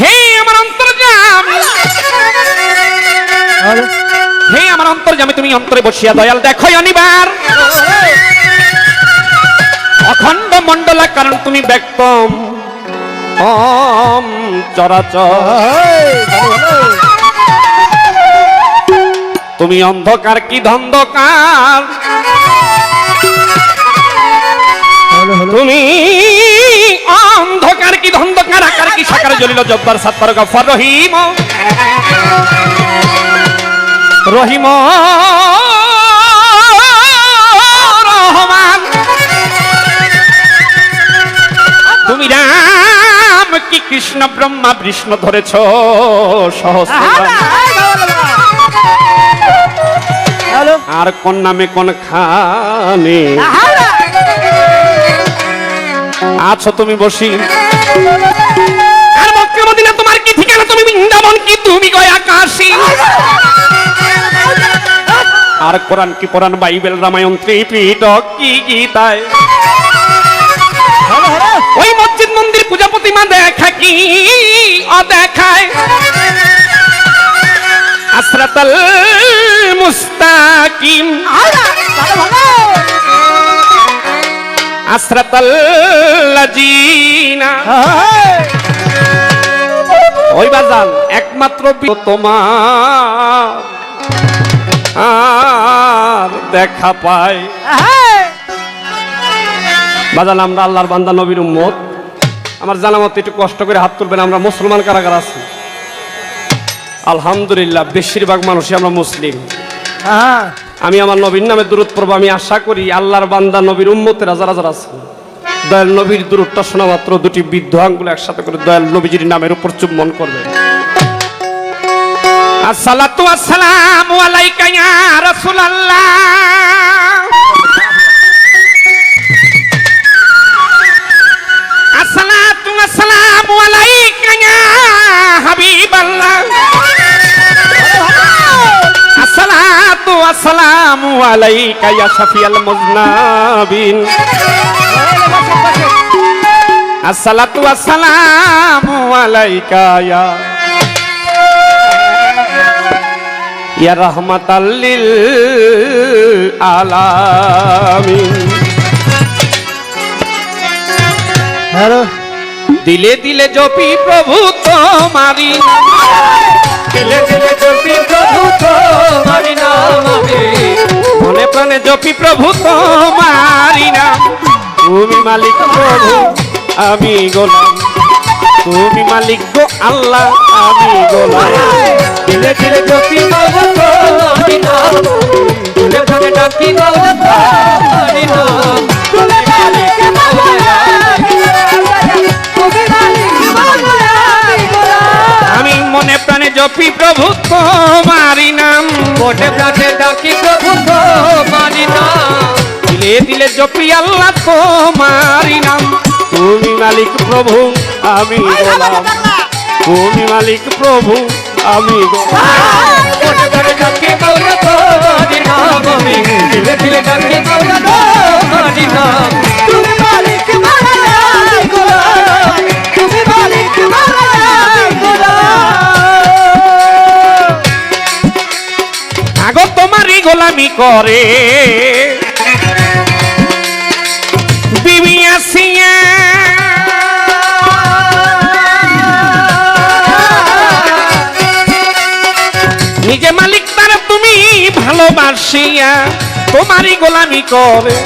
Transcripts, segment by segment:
হে আমার অন্তর্জামী হে আমার অন্তর্জামী তুমি অন্তরে বসিয়া দয়াল দেখো অনিবার। অখণ্ড মণ্ডলা কারণ তুমি ব্যক্তম। চরাচর। তুমি অন্ধকার কি ধন্ধকার। তুমি কি সাকার জ্বলিল জব্বার সাত্তার গফর রহিম। রহিম। রহমান। তুমি রাম কি কৃষ্ণ ব্রহ্মা বিষ্ণু ধরেছ? সহস্র আর কোন নামে কোন খানে? আছো তুমি বসি। ঠিকানা তুমি বৃন্দাবন কি তুমি গয়া কাশী আর কোরআন কি পুরাণ বাইবেল রামায়ণ ত্রিপিটক কি গীতায়? ওই মসজিদ মন্দির পূজা প্রতিমা দেখা কি অদেখায়। আসরাতাল মুস্তাকিম। আসরাতাল লাজিনা। ওই বাজান একমাত্র তোমার আর দেখা পায় বাজান আমরা আল্লাহর বান্দা নবীর উম্মত। আমার জানা মতো একটু কষ্ট করে হাত তুলবেন আমরা মুসলমান কারাগার আছি। আলহামদুলিল্লাহ বেশিরভাগ মানুষই আমরা মুসলিম। আমি আমার নবীর নামে দূরত পড়ব আমি আশা করি আল্লাহর বান্দা নবীর উম্মতের যারা যারা আছে দয়াল নবীর দূরত্বটা শোনা মাত্র দুটি বৃদ্ধ আঙ্গুল একসাথে করে দয়াল নবীজির নামের উপর চুম্বন করবে। আসসালামু আলাইকা ইয়া রাসূলুল্লাহ। আসসালামু আলাইকা ইয়া শাফিয়াল মুজনাবিন। আসসালাতু আসসালামু আলাইকা ইয়া ইয়া রাহমাতাল লিল আলামিন। দিলে দিলে জপি প্রভু তোমারি দিলে দিলে জপি প্রভু তোমারি নাম। আমি মনে প্রাণে জপি প্রভু তোমারি নাম। তুমি মালিক প্রভু। আমি গোলাম। তুমি মালিক গো আল্লাহ, আমি গোলাম। প্রভু তোমারি নাম দিলে ধরে ডাকি আমি মনে প্রাণে জপি প্রভু তোমারি নাম। মোটে প্রাণে ডাকি প্রভু তোমারি নাম। দিলে দিলে জপি আল্লাহ তোমারি নাম। তুমি মালিক প্রভু আমি গোলাম। তুমি মালিক প্রভু আমি গোলাম। মোটে প্রাণে ডাকি নিজে মালিক তার তুমি ভালোবাসিয়া তোমারই গোলামি করে।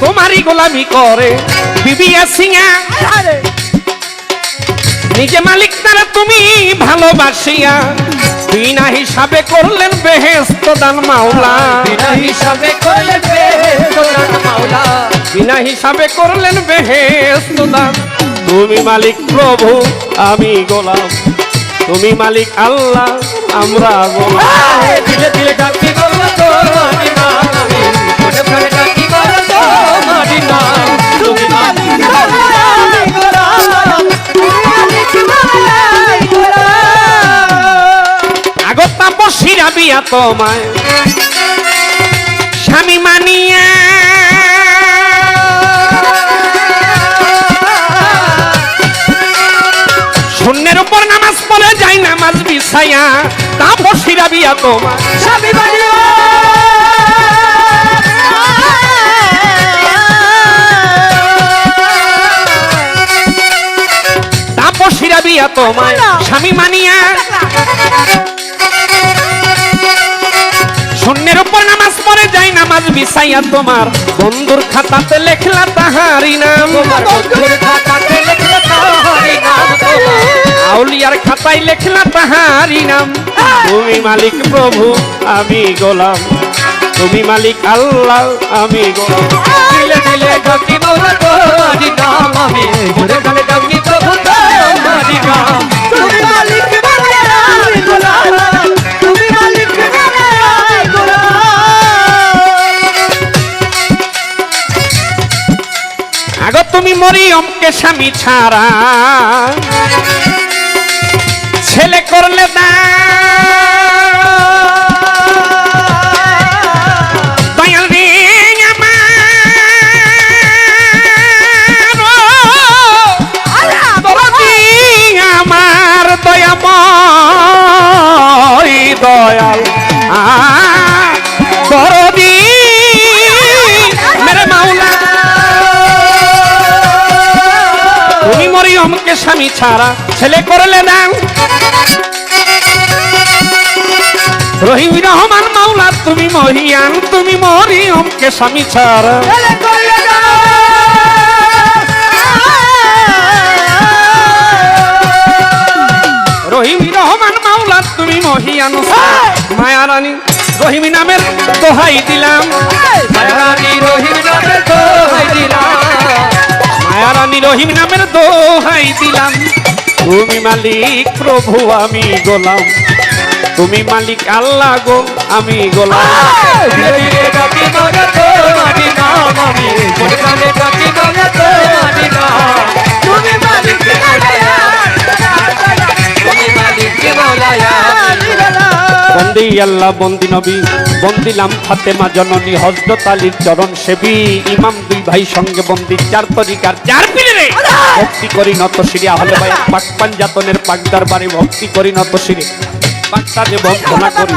তোমারই গোলামি করে বিবি আসিয়া। নিজে মালিক তারা তুমি ভালোবাসিয়া বিনা হিসাবে করলেন বেহেস্ত দান মাওলা। বিনা হিসাবে করলেন বেহেস্ত দান মাওলা। বিনা হিসাবে করলেন বেহেস্ত দান। তুমি মালিক প্রভু আমি গোলাম। তুমি মালিক আল্লাহ আমরা গোলাম। দিলে দিলে ডাকি বলব বিয়া তোমায়। স্বামী মানিয়া। শূন্যের উপর নামাজ পড়ে যাই নামাজ বিছাইয়া তারপর সিরা বিয়া তোমায়। স্বামী সিরা বিয়া তোমায়। স্বামী মানিয়া। শূন্যের উপর নামাজ পড়ে যাই নামাজ বিছাইয়া তোমার বন্ধুর খাতাতে লেখলা তাহারি নাম। তোমার বন্ধুর খাতাতে লিখলে তাহারি নাম আউলিয়ার খাতায় লেখলা তাহারি নাম। তুমি মালিক প্রভু আমি গোলাম। তুমি মালিক আল্লাহ আমি গোলাম। দিলে দিলে মোরা তোরি নাম আমি। ঘুরে ঘুরে ডাকি প্রভু তোরি নাম। মরিয়মকে স্বামী ছাড়া ছেলে করলে না। স্বামী ছাড়া ছেলে করলে দান রহিম রহমান মাওলা তুমি মহিয়ান তুমি মরিয়মকে স্বামী ছাড়া। রহিম রহমান মাওলা তুমি মহিয়ান। মায়া রানী রহিম নামের দোহাই দিলাম। মায়ানি রহিম নামে দোহাই দিলাম। রহিম নামের দোহাই দিলাম। তুমি মালিক প্রভু, আমি গোলাম। তুমি মালিক আল্লাহ গো, আমি গোলাম। বন্দি আল্লাহ, বন্দি নবী, বন্দিলাম ফাতেমা জননী হজরত আলীর চরণ সেবী। ইমাম দুই ভাই সঙ্গে বন্দি, চার তরিকার, চার ভক্তি করি নত সিঁড়ি আহলে ভাই পাক পাঞ্জাতনের পাক দরবারে ভক্তি করি নত সিঁড়ি। পাকতাজে বন্ধনা করি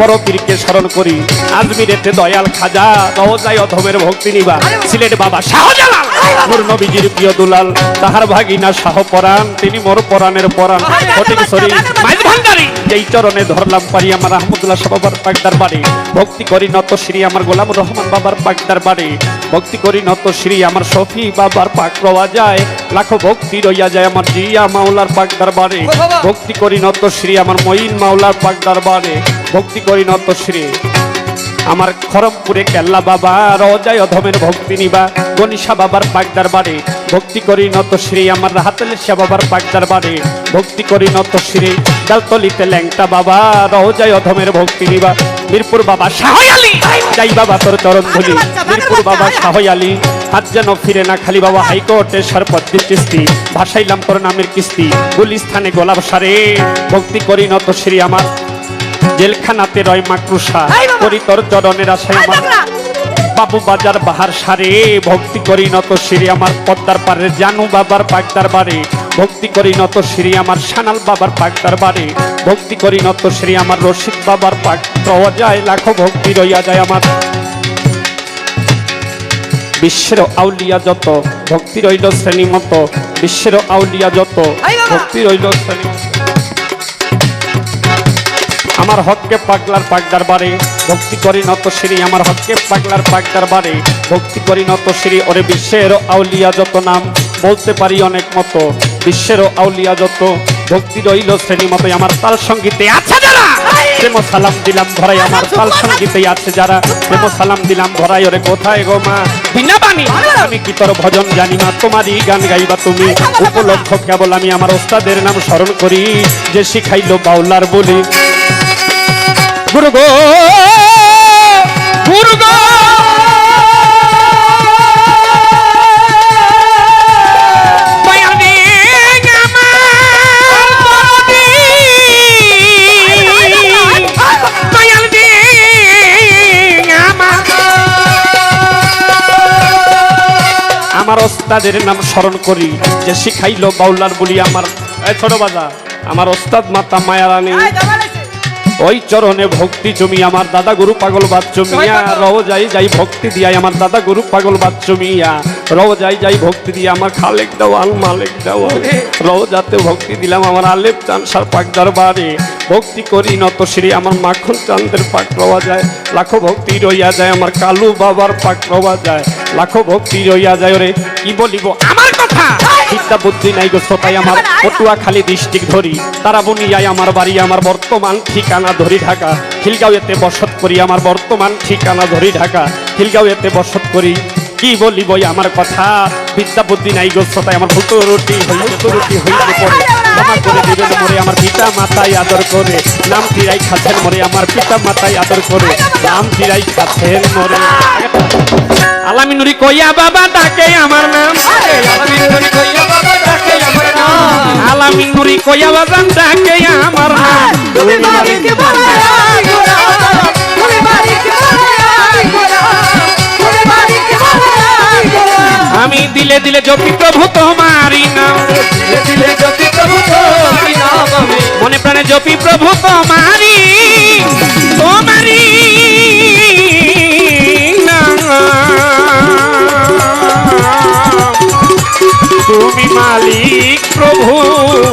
বড় পীরকে স্মরণ করি। আজমিরেতে দয়াল খাজা রওজায় অধমের ভক্তি নিবা। সিলেট বাবা শাহজালাল নূর নবীজির প্রিয় দুলাল তাহার ভাগিনা শাহ পরাণ তিনি মোর পরাণের পরাণ। ফটিক সরি মাইজ ভান্ডারি যেই চরণে ধরলাম পারি আমার আহমদুল্লাহ শাহ বাবার পাক দরবারে ভক্তি করি নত শ্রী আমার গোলাম রহমান বাবার পাক দরবারে ভক্তি করি নত শ্রী আমার শফি বাবার পাক রওয়া যায় লাখো ভক্তি রইয়া যায় আমার জিয়া মাওলার পাক দরবারে। ভক্তি করি নত শ্রী আমার মঈন মাওলার পাক দরবারে। ভক্তি করি নত শ্রী। আমার খরমপুরে কেল্লা বাবা রজায় অধমের ভক্তি নিবা গনিশা বাবার পাক দরবারে। ভক্তি করি নত শ্রী আমার রাহাতলের শিয়া বাবার পাক দরবারে। ভক্তি করি নত শ্রী। ডালতলিতে ল্যাংটা বাবা রজায় অধমের ভক্তি নিবা। মিরপুর বাবা শাহয়ালি যাই বাবা তোর চরণ ধুলি মিরপুর বাবা শাহয়ালি হাত যেন ফিরে না খালি বাবা হাইকোর্টে সরপদ্দি কিস্তি ভাসাইলাম তোর নামের কিস্তি গুলিস্থানে গোলাপ সারে। ভক্তি করি নত শ্রী আমার জেলখানাতে রয় মাকরুষা করি তোর চরণের আশায় আমার। বাবু বাজার বাহার সারে ভক্তি করি নত শ্রী আমার পদ্মার পারে জানু বাবার পাকদার বারে ভক্তি করি নত শ্রী আমার সানাল বাবার পাকদার বারে ভক্তি করি নত শ্রী আমার রশিদ বাবার পাক। পাওয়া যায় লাখো ভক্তি রইয়া যায় আমার। বিশ্বের আউলিয়া যত ভক্তি রইল শ্রেণি মতো বিশ্বের আউলিয়া যত ভক্তি রইল শ্রেণি আমার হককে পাগলার পাগদার বারে ভক্তি করি নত শ্রী আমার হককে পাগলার পাগদার বারে ভক্তি করি নত শ্রী ওরে বিশ্বের আউলিয়া যত নাম। বলতে পারি অনেক মতো। বিশ্বের আউলিয়া যত ভক্তি রইল শ্রেণি মতো আমার তাল সঙ্গীতে। আছে যারা? প্রেম সালাম দিলাম ভরাই আমার তাল সঙ্গীতে আছে যারা। প্রেম সালাম দিলাম ধরাই ওরে কোথায় গো মা? বিনা বাণী। আমি কি তোর ভজন জানি না তোমারই গান গাইবা তুমি। উপলক্ষ কেবল আমি আমার ওস্তাদের নাম স্মরণ করি যে শিখাইলো বাউলার বলি। গুরু গো গুরু গো! ওস্তাদের নাম স্মরণ করি, যে শিখাইলো বাউলার বলি আমার। ছোট বাজা, আমার ওস্তাদ মাতা মায়ারানী। ওই চরণে ভক্তি জমি আমার দাদা গুরু পাগল বাচ্চ মিয়া। রও যাই যাই ভক্তি দিয়াই আমার দাদা গুরু পাগল বাচ্চ মিয়া। রও যাই যাই ভক্তি দিয়ে আমার খালেক দেওয়াল মালেক দেওয়াল। রও যাতে ভক্তি দিলাম আমার আলেপ চানসার পাক দরবারে। ভক্তি করি নত শ্রী আমার মাখন চান্দের পাক রওয়া যায়। লাখো ভক্তি রইয়া যায় আমার কালু বাবার পাক রওয়া যায়। লাখো ভক্তি রইয়া যায় ওরে কি বলিব? আমার কথা! বিদ্যা বুদ্ধি নাই গো শ্রোতাই আমার। পটুয়া খালি ডিস্ট্রিক্ট ধরি। তারা বনিয়ায় আমার বাড়ি আমার বর্তমান ঠিকানা ধরি ঢাকা। খিলগাঁওয়েতে বসত করি আমার বর্তমান ঠিকানা ধরি ঢাকা। খিলগাঁওয়েতে বসত করি কি বলিব আমার কথা? বিদ্যা বুদ্ধি নাই গো শ্রোতাই আমার। ভুতো রুটি হইতে রুটি হইতে পড়ে ক্ষমা করে দিবেন মরে আমার পিতা মাতাই আদর করে। নাম ফিরাই খাচ্ছেন মরে আমার পিতা মাতাই আদর করে। নাম ফিরাই খাচ্ছেন মরে। আলামিনুরি কইয়া বাবা ডাকে আমার নাম। আলামিন নুরি কইয়া বাজান ডাকে আমার নাম। তুমি মালিক আমি দিলে দিলে জপি প্রভু তোমারি নাম। দিলে প্রভু তোমারি নাম। মনে প্রাণে জপি প্রভু তোমারি মালিক প্রভু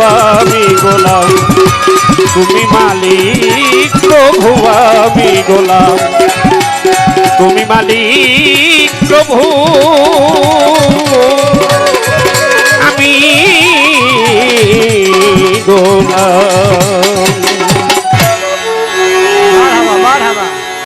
আমি গোলাম। তুমি মালিক প্রভু আমি গোলাম। তুমি মালিক প্রভু। আমি গোলাম।